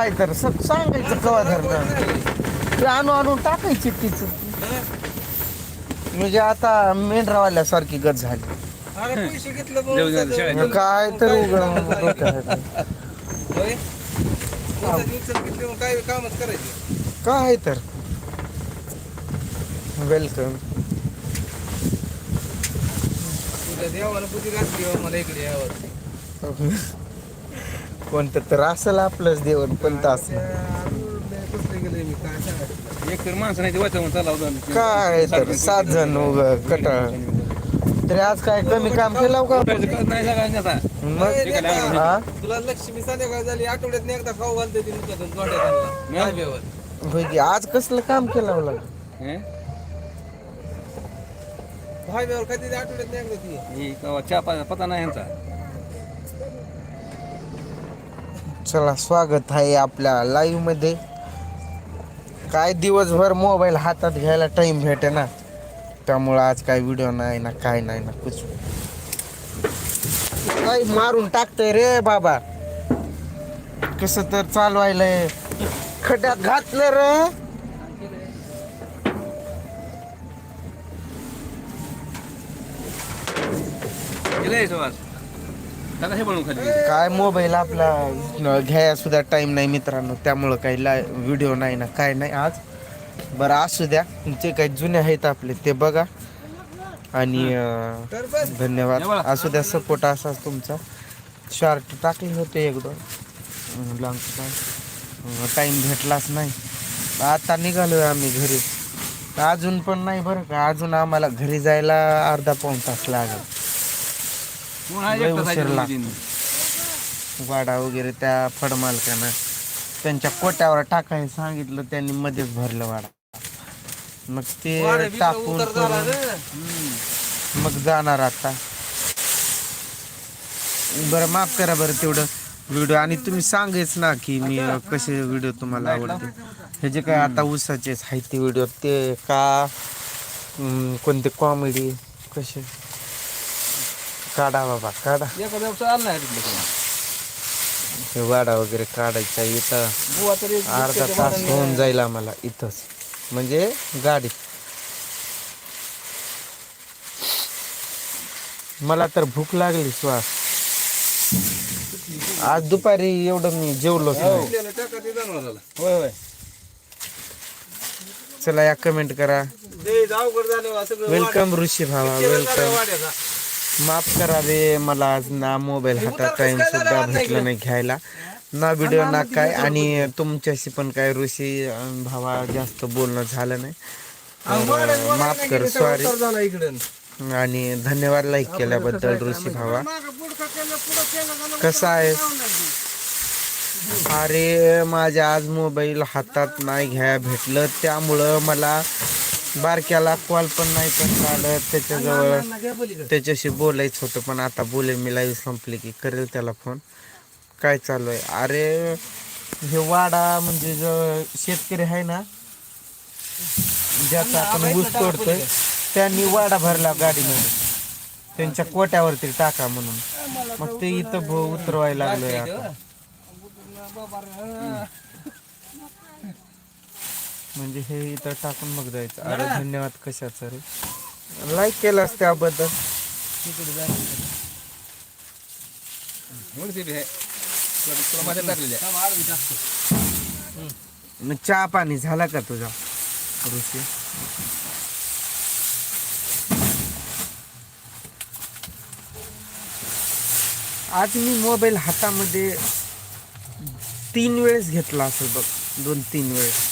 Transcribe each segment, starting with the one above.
आहे तर सांगायचं कवा धरणं ते आणू आणून टाकायची तीच. म्हणजे आता मेंढरावाल्यासारखी गत झाली. काय तर काय? कामच करायचे? काय तर. वेलकम तुझ्या देवानं बुद्धी घातली मला इकडे यावर कोणतं तर असेल आपलंच देवण पण असं कसले गेले मी काय सांगायचं एक तर माणसं नाही ते वाचा म्हणून चालला होता काय तर सात जण उग कटाळ. तरी आज काय कमी काम केलं का? नाही आता. मग? हा? तुला लक्ष्मी संध्याकाळ झाली आठवड्यात एकदा खाऊ घालते ती नुसतं जोड्या धाब्यावर होय की, आज कसलं काम केलं मला? हे? धाब्यावर कधी आठवड्यात एकदा ती. हे कवा चहा पा- पता नाही यांचा चला स्वागत आहे आपल्या लाईव्हमध्ये काय दिवसभर मोबाईल हातात घ्यायला टाइम भेटे ना त्यामुळं आज काय व्हिडिओ नाही ना काय नाही ना कुछ. काय मारून टाकतंय रे बाबा? कस तर चालवायलंय खड्ड्यात घातलं रे. गेलंय सुहास दादा हे बनवून खाली काय मोबाईल आपला न- घ्यायला सुद्धा टाइम नाही मित्रांनो. त्यामुळं काही लाय व्हिडिओ नाही ना काय नाही आज. बरं असू द्या. जे काही जुने आहेत आपले ते बघा. आणि अं, धन्यवाद. असू द्या सपोर्ट असाच तुमचा. शॉर्ट टाकले होते एक दोन. लॉंग टाईम भेटलाच नाही. आता निघालोय आम्ही घरी. अजून पण नाही बरं का. अजून आम्हाला घरी जायला अर्धा पाऊण तास लागेल. लय उशीर लागतो. वाडा वगैरे त्या फडमालकानं त्यांच्या कोट्यावर टाकायला सांगितलं त्यांनी मध्येच भरलं वाडा. मग ते टाकून करून मग जाणार आता. बरं माफ करा बरं तेवढं व्हिडिओ. आणि तुम्ही सांगायच ना की मी कसे व्हिडिओ तुम्हाला आवडते. हे जे काय आता उसाचेच आहेत ते व्हिडिओ ते का? अं, कोणते कॉमेडी कसे? काढा बाबा काढा. एका दिवस आला नाही तिथलं कोण. हे वाडा वगैरे काढायचा इथं. बुवा तरी अर्धा तास होऊन जाईल आम्हाला इथंच. म्हणजे गाडी. मला तर भूक लागली श्वास. आज दुपारी एवढं मी जेवलोच नाही. आपल्याला टाका ते जनावराला. होय होय. चला या कमेंट करा. ते अवघड झालं बा सगळं वेलकम ऋषी भावा वेलकम वाड्याचा. माफ करावे मला आज ना मोबाईल हातात टाइम सुद्धा भेटला नाही घ्यायला. ना व्हिडिओ ना काय आणि तुमच्याशी पण काय ऋषी भावा जास्त बोलणं झालं नाही. तर, माफ कर सॉरी आणि धन्यवाद लाईक केल्याबद्दल ऋषी भावा. कसं आहे? अरे माझ्या आज मोबाईल हातात नाही घ्यायला भेटलं त्यामुळं मला बारक्याला कॉल पण नाही करता आलं त्याच्याजवळ त्याच्याशी बोलायचं होतं पण आता बोलेल मी लाईव्ह संपली की करेल त्याला फोन काय चालू आहे? अरे हे वाडा म्हणजे जो शेतकरी आहे ना ज्याचा आपण ऊस तोडतोय त्यांनी वाडा भरला गाडीमध्ये. त्यांच्या कोट्यावरती टाका म्हणून. मग ते इथं भो उतरवायला लागलोय आता. म्हणजे हे इथं टाकून मग जायचं. अरे धन्यवाद कशाचं रे? लाईक केलास त्याबद्दल. म्हणून ते बी आहे. तुला- तुला माझ्या टाकलेल्या मग चहा पाणी झाला का तुझा? ऋषी? आज मी मोबाईल हातामध्ये तीन वेळेस घेतला असेल बघ. दोन तीन वेळेस.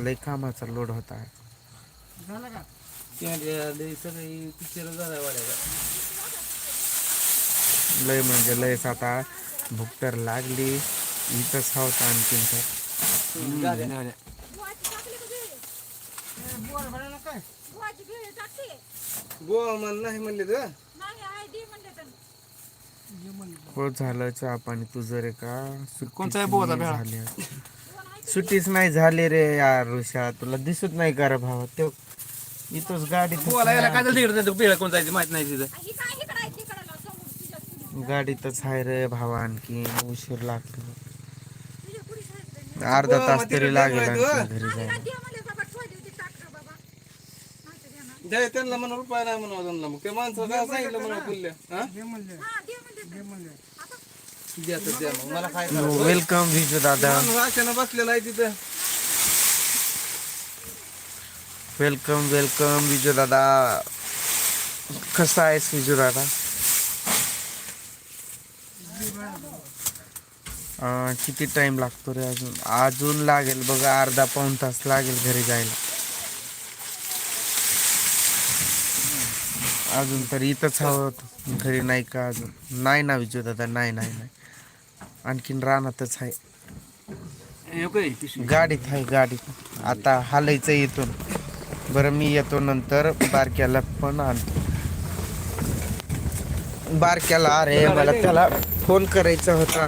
लय कामाचा लोड होता सगळी पिक्चर झाला लय म्हणजे लयच आता भूक तर लागली. इथंच होता आणखीन तर. गोवा मन नाही म्हणले तर. हो झालं चहा पाणी. तुझं रे का? नाही भेळा? झाली. सुट्टीच नाही झाली रे यार ऋषा तुला दिसत नाही का रे भावा? ते इथंच गाडी काय झालं तिकडे पेळ कोण जायचं माहीत नाही तिथं. गाडीतच आहे रे भावा आणखी उशीर लागतो. अर्धा तास तरी लागेल आणखी घरी जायला. द्या त्यांना म्हणा रुपया नाही म्हणा त्यांना. मग ते माणसं काय सांगितलं म्हणा पुल्ल्या हा? वेलकम विजू दादा. बसलेला आहे तिथं. वेलकम वेलकम विजू दादा. कसा आहेस विजू दादा? किती टाइम लागतो रे अजून? अजून लागेल बघा अर्धा पाऊण तास लागेल घरी जायला. अजून तर इथंच हवं. घरी नाही का अजून? नाही ना विजू दादा नाही नाही नाही. आणखीन रानातच आहे. हे गाडीत आहे गाडीत. आता हालायचं इथून. बरं मी येतो नंतर बारक्याला पण आणतो बारक्याला अरे मला त्याला फोन करायचा होता.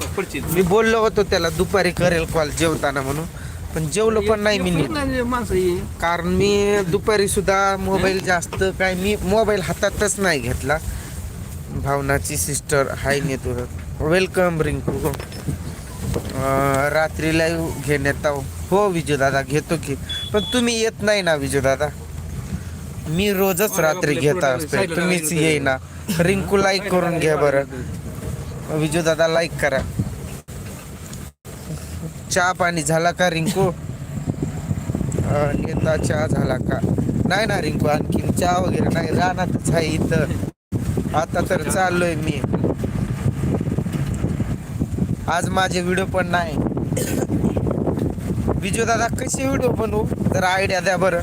मी बोललो होतो त्याला दुपारी करेल कॉल जेवताना म्हणून. पण जेवलो पण नाही मी कारण मी दुपारी सुद्धा मोबाईल जास्त काय मी मोबाईल हातातच नाही घेतला. भावनाची सिस्टर हाय नेतुरत वेलकम रिंकू. रात्री लाईव्ह घेण्यात आहो. हो विजू दादा घेतो की. पण तुम्ही येत नाही ना विजू दादा मी रोजच रात्री घेत असतो. तुम्हीच येईना रिंकू लाईक करून घ्या बरं. विजू दादा लाईक करा. चहा पाणी झाला का रिंकू? नेता चहा झाला का? नाही ना रिंकू आणखीन चहा वगैरे नाही. रानातच आहे इथं. आता तर चाललोय मी. आज माझे व्हिडिओ पण नाही. विजू दादा कसे व्हिडिओ बनवू? तर आयडिया द्या बरं.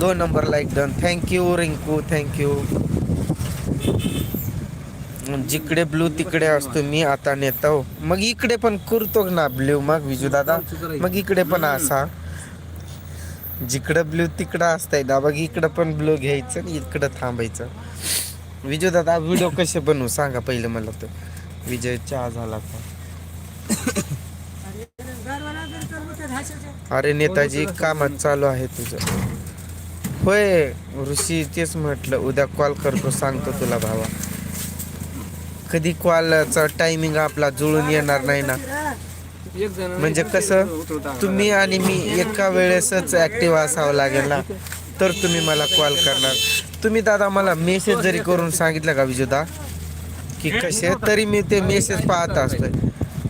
दोन number like done thank you Rinku. Thank you जिकडे ब्लू तिकडे असतो मी आता नेतो. मग इकडे पण करतो ना ब्ल्यू मग विजू दादा. मग इकडे पण असा. जिकडं ब्ल्यू तिकडं असतंय ना मग इकडं पण ब्लू घ्यायचं आणि इकडं थांबायचं. विजय दादा व्हिडिओ कसे बनवू? सांगा पहिले मला तर. विजय चहा झाला का? अरे नेताजी कामात चालू आहे तुझं. होय ऋषी तेच म्हटलं उद्या कॉल करतो सांगतो तुला भावा. कधी कॉलचा टायमिंग आपला जुळून येणार नाही ना. म्हणजे कसं तुम्ही आणि मी एका वेळेसच ऍक्टिव्ह असावं लागेल ना. तर तुम्ही मला कॉल करणार. तुम्ही दादा मला मेसेज जरी करून सांगितलं का विजुदा? की कसे तरी मी ते मेसेज पाहत असतोय.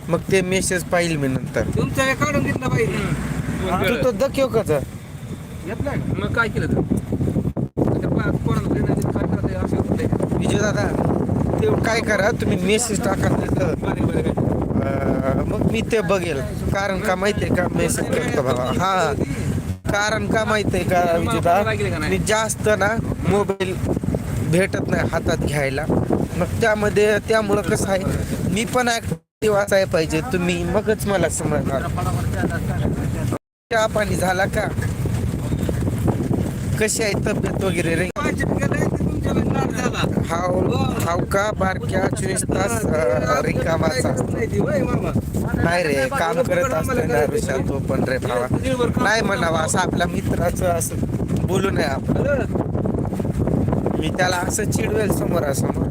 मग ते मेसेज पाहिल मी नंतर. तुमच्या हे काढून घेतलं पाहिजे तू तो दक्यो कच मग काय केलं तर? त्या पा- पोराला घरी नाही काय करायचं असं होतंय. विजू दादा ते काय करा तुम्ही मेसेज टाका आहे. मग मी ते बघेल. कारण का माहितीये का? मेसेज करतो बाबा. हा. कारण का माहीत आहे का विजेता? मी जास्त ना मोबाईल भेटत नाही हातात घ्यायला. मग त्यामध्ये त्यामुळं कसं आहे मी पण ऍक्टिव्ह असाय पाहिजे. तुम्ही मगच मला समजणार. चहा पाणी झाला का? कशी आहे तब्येत वगैरे रे पाचशे गेलंय ते तुमच्याला नाद झाला हाव हाव का बारक्या चोवीस तास अं, रिकामाचा. नाही ती, होय मामा नाही रे काम करत असतो ना ऋषा तो पण रे भावा. नाही म्हणावा असं आपल्या मित्राचं असं बोलू नये आपण. मी त्याला असं चिडवेल समोरासमोर.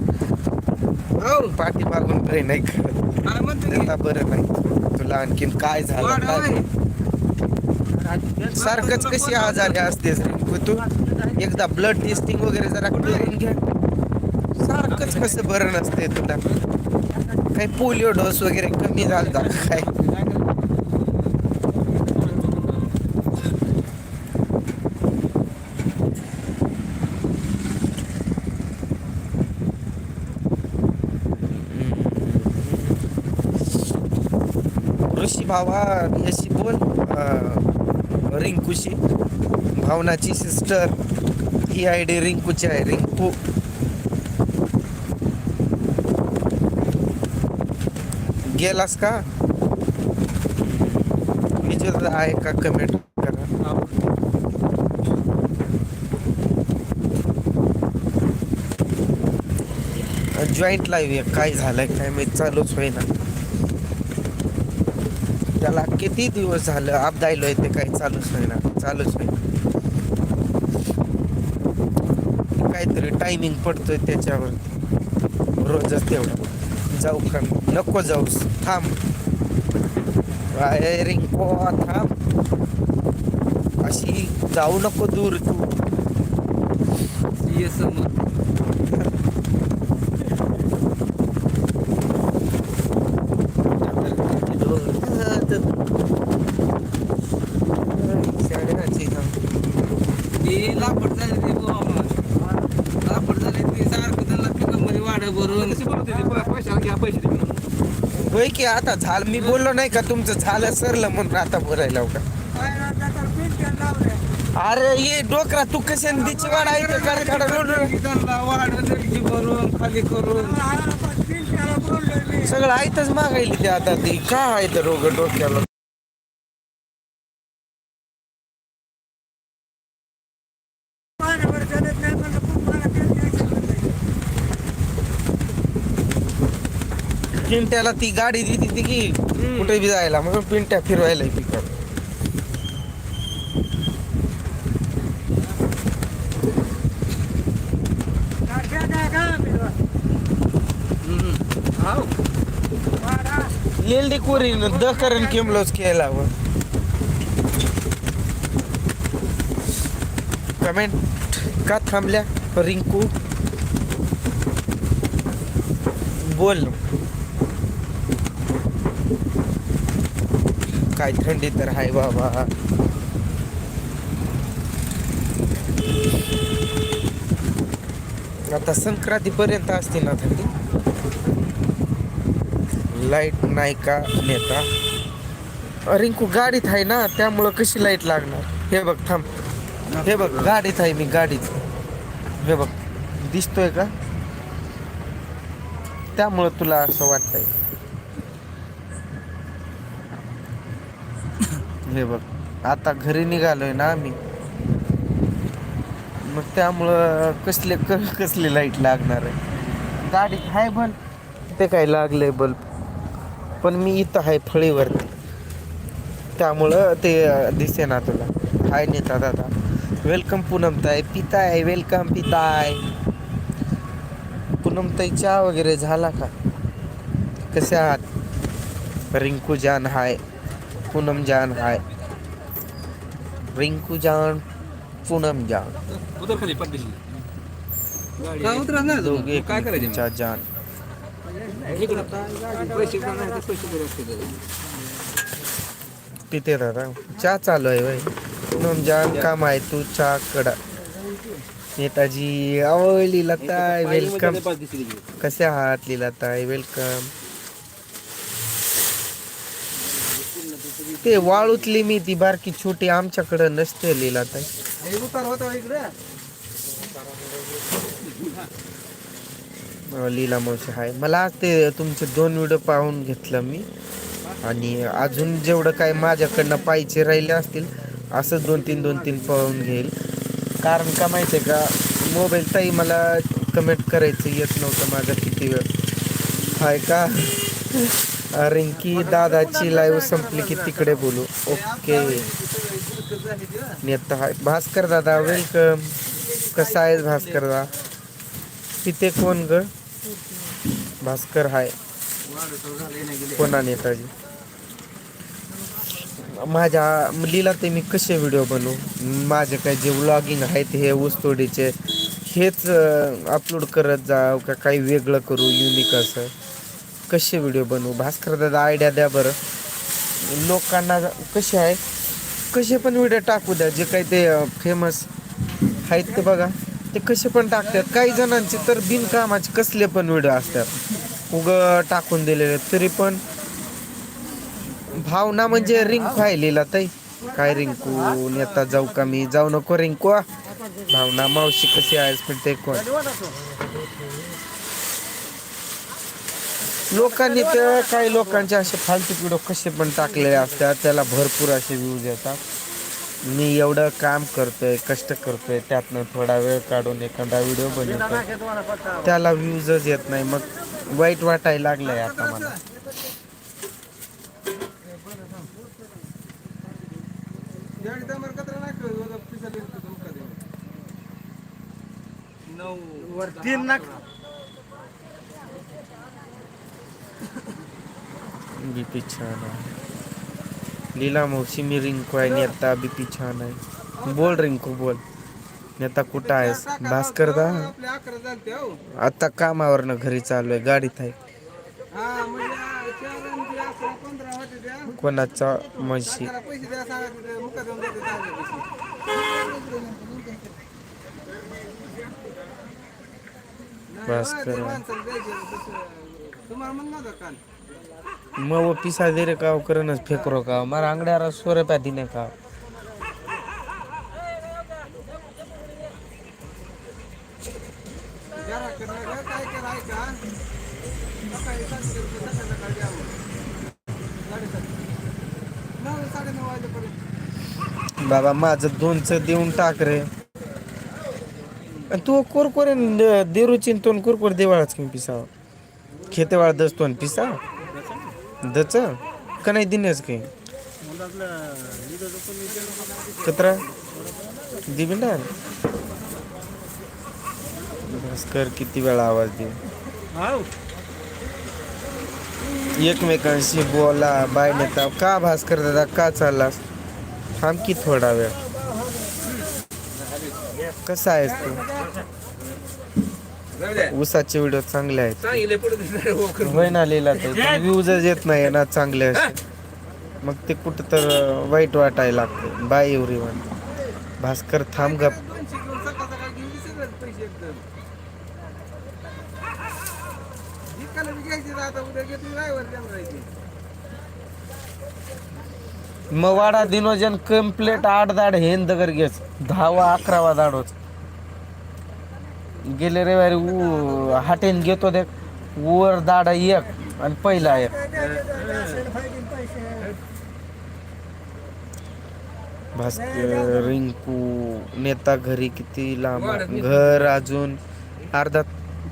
हो पाठी मागून प्रे नाही करत? आता बरं नाही. तुला आणखीन काय झालं काय. सारखंच कशी आजारी असतेस रे. तू एकदा ब्लड टेस्टिंग वगैरे जरा करून घ्या सारखंच कसं बरं नसते तुला? काही पोलिओ डोस वगैरे कमी झाला का काय? ऋषी भावा याशी बोल रिंकूशी. भावनाची सिस्टर ही आय डी रिंकूची आहे रिंकू. गेलास का? विचार आहे का कमेंट करा. जॉईंट लाईव्ह आहे काय झालंय काय मी चालूच होईना. त्याला किती दिवस झालं अपदायलोय ते काही चालूच होईना चालूच होईना. काहीतरी टायमिंग पडतोय त्याच्यावर रोजच तेवढं. जाऊ का नको जाऊस थांब काय रिंको थांब अशी जाऊ नको दूर तू लापट झाले ते बुवा. लापट झाले ते सारखं त्यांना पिकअपमध्ये वाढ भरून पैसे घ्या पैसे दे म्हणून. होय की आता झाल मी बोललो नाही का तुमचं झालं सरलं म्हणून आता बोलायला का? अरे ये डोकरा तू कशाने तिची वाढ आहे का? काढ भरून खाली करून सगळं आयतच मागायली ते आता ती. काय आहे ते रोग डोक्याला? पिंट्याला ती गाडी दिली ती की कुठे बी जायला. म्हणून पिंट्या फिरवायला पिकअप. येल दी कोरीन द करण केमलोच केला व. कमेंट का थांबल्या? रिंकू. बोल. काय थंडी तर आहे बाबा. आता संक्रांतीपर्यंत असते ना थंडी? लाइट नाही का नेता? रिंकू गाडीत आहे ना त्यामुळं कशी लाइट लागणार? हे बघ थांब. हे बघ गाडीत आहे मी गाडीत. हे बघ दिसतोय का? त्यामुळं तुला असं वाटतंय. हे बघ. आता घरी निघालोय ना आम्ही. मग त्यामुळं कसले क- कसली लाइट लागणार आहे? गाडीत आहे बल्ब. ते काय लागलंय बल्ब. पण मी इथं आहे फळीवरती. त्यामुळं ते दिसे ना तुला. हाय नेता दादा. वेलकम पूनमताई पिताय. वेलकम पिताय. पूनमताई चहा वगैरे झाला का? कसे आहात? रिंकू जान हाय. पूनम जान हाय। रिंकू जान पूनम जान। उतर खाली? दोघे काय करायचं जान। पिते दादा चहा चालू आहे भाई पूनम जान काम आहे तू चहा कडा। नेताजी आवय लीलाताई वेलकम कसे आहात लीलाताई? वेलकम ते वाळूतली मी ती बारकी छोटी आमच्याकडं नसते लीलाताई. ताई लीला मावशी हाय. मला ते तुमचे दोन व्हिडिओ पाहून घेतलं मी. आणि अजून जेवढं काय माझ्याकडनं पाहिजे राहिले असतील असं दोन तीन दोन तीन पाहून घेईल. कारण का माहिती आहे का मोबाईल ताई मला कमेंट करायचं येत नव्हतं माझा किती वेळ. हाय का? रिंकी दादाची लाईव्ह संपली की तिकडे बोलू. ओके नेता हाय भास्कर दादा वेलकम कसा आहे भास्कर दादा तिथे कोण ग? भास्कर हाय. कोणा नेताजी माझ्या मुलीला ते मी कसे व्हिडिओ बनवू? माझे काय जे व्लॉगिंग आहेत हे ऊसतोडीचे हेच अपलोड करत जाव का काही वेगळं करू युनिक असं? कसे व्हिडिओ बनवू? भास्कर दादा आयडिया द्या बरं. लोकांना कसे आहे? कसे पण व्हिडिओ टाकू द्या जे काही ते फेमस आहेत ते बघा. ते कसे पण टाकतात. काही जणांचे तर बिनकामाचे कसले पण व्हिडिओ असतात. उग टाकून दिलेले तरी पण. भावना म्हणजे रिंकू आहे लिहिला ताई. काय रिंकू नेता जाऊ का मी? जाऊ नको रिंकू भावना मावशी कशी आहेस? पण ते कोण? लोकांनी तर काही लोकांचे असे फालतू व्हिडिओ कसे पण टाकलेले असतात त्याला भरपूर असे व्ह्यूज येतात. मी एवढं काम करतोय कष्ट करतोय त्यातनं थोडा वेळ काढून एखादा व्हिडिओ बनवतोय. त्याला व्ह्यूजच येत नाही मग वाईट वाटायला लागलंय आता मला. नऊ. तीन बीपी छान आहे. लीला मावशी मी रिंकू आहे नेता बीपी छान आहे. बोल रिंकू बोल. नेता कुठं आहेस? भास्कर दा. आता कामावरनं घरी चालू आहे गाडीत आहे. कोणाचा म्हशी? भास्कर. मग वो पिसा दे रे का करणच फेकरो का मारा सौ रुपया दिने का? करा ऐका सकाळी सातशे रुपये वाजेपर्यंत. बाबा माझं दोनचं देऊन टाक रे. तू कुरकुरे देरू चिंतून कुरकुर देवाळाच की पिसा खेतेवाळ दसतोन पिसा? दच? का नाही दिनेच काही? कतरा? दिबिंडार भास्कर किती वेळा आवाज देऊ एकमेकांशी बोला बाय नेता. का भास्कर दादा का चाललास? थांब की थोडा वेळ. कसा आहेस तू? ऊसाचे व्हिडिओ चांगले आहेत. होय ना लिहिला तर व्ह्यूजच येत नाही ना चांगले असे. मग ते कुठं तर वाईट वाटायला लागते. बाय एव्हरी वन भास्कर थांब गप. मग वाडा दिनोजन कम्प्लेट आठ दाड हेन दगर घेच दहावा अकरावा दाडोच गेले रविवारी उ हाटेन घेतो देख वर दाडा एक आणि पहिला एक. भास्कर रिंकू नेता घरी किती लांब. आहे? घर अजून अर्धा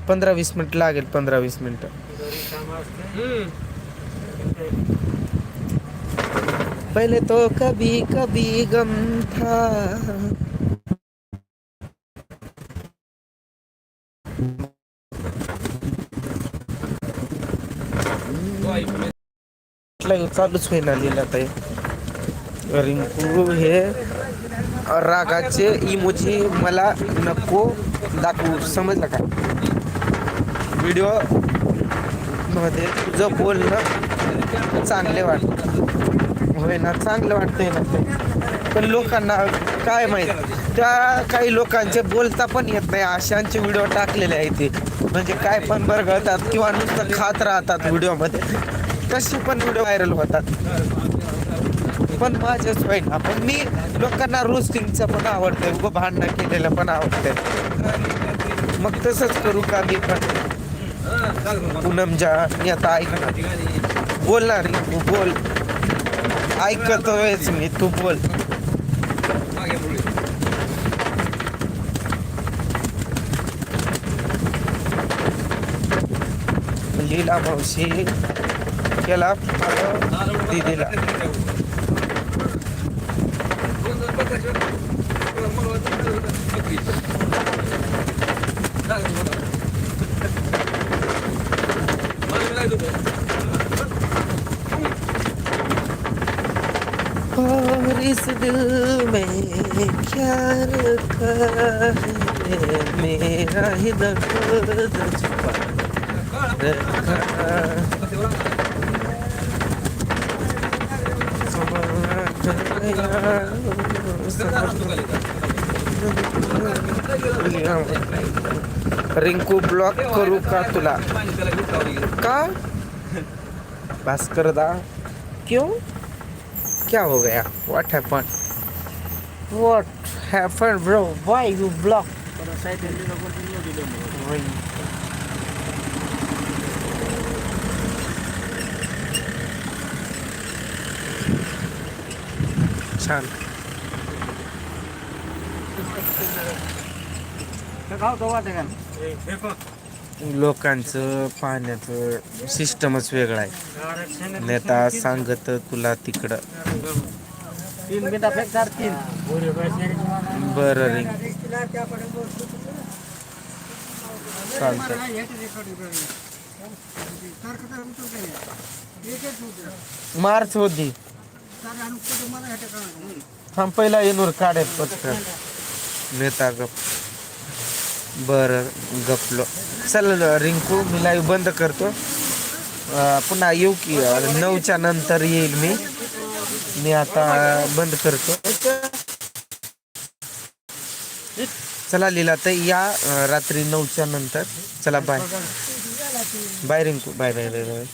पंधरा वीस मिनिट लागेल पंधरा वीस मिनिट. पहिले तो कभी कभी गम था. चालूच होईना लिहिला ते रिंकू हे रागाचे इमोजी मला नको दाखवू. समजलं का? व्हिडिओमध्ये तुझं बोलणं चांगले वाटत. होय ना चांगलं वाटतंय ना ते. पण लोकांना काय माहिती? त्या काही लोकांचे बोलता पण येत नाही. अशांचे व्हिडिओ टाकलेले आहेत ते. म्हणजे काय पण बरगळतात किंवा नुसतं खात राहतात व्हिडिओमध्ये कसे पण व्हिडिओ व्हायरल होतात. पण माझ्याच होईना पण मी लोकांना रोस्टिंगचं पण आवडतंय उगं भांडणं केलेलं पण आवडतंय. मग तसंच करू का मी पण? पूनमच्या मी आता ऐकणार. बोलणार तू बोल. ऐकतोयच मी तू बोल. लीला मावशी केला दिदीला और इस दिल में क्या रखा है? मेरा ही दर्द छुपा। रखा रिंकू ब्लॉक करू का तुला? का? भास्कर दा। क्यों? क्या हो गया? What happen what happen bro why you block छान. लोकांचं पाहण्याचं सिस्टमच वेगळं आहे. नेता सांगत तुला तिकडं. बरं रिंग चालतं मार्च होती. थांब पहिला येनूर काढे पत्र नेता गप. बर गपलो. चल रिंकू मी लाईव्ह बंद करतो. पुन्हा येऊ की नऊच्या नंतर येईल मी. मी आता बंद करतो. चला लिला तर या रात्री नऊच्या नंतर. चला bye bye Rinku. Bye bye bye bye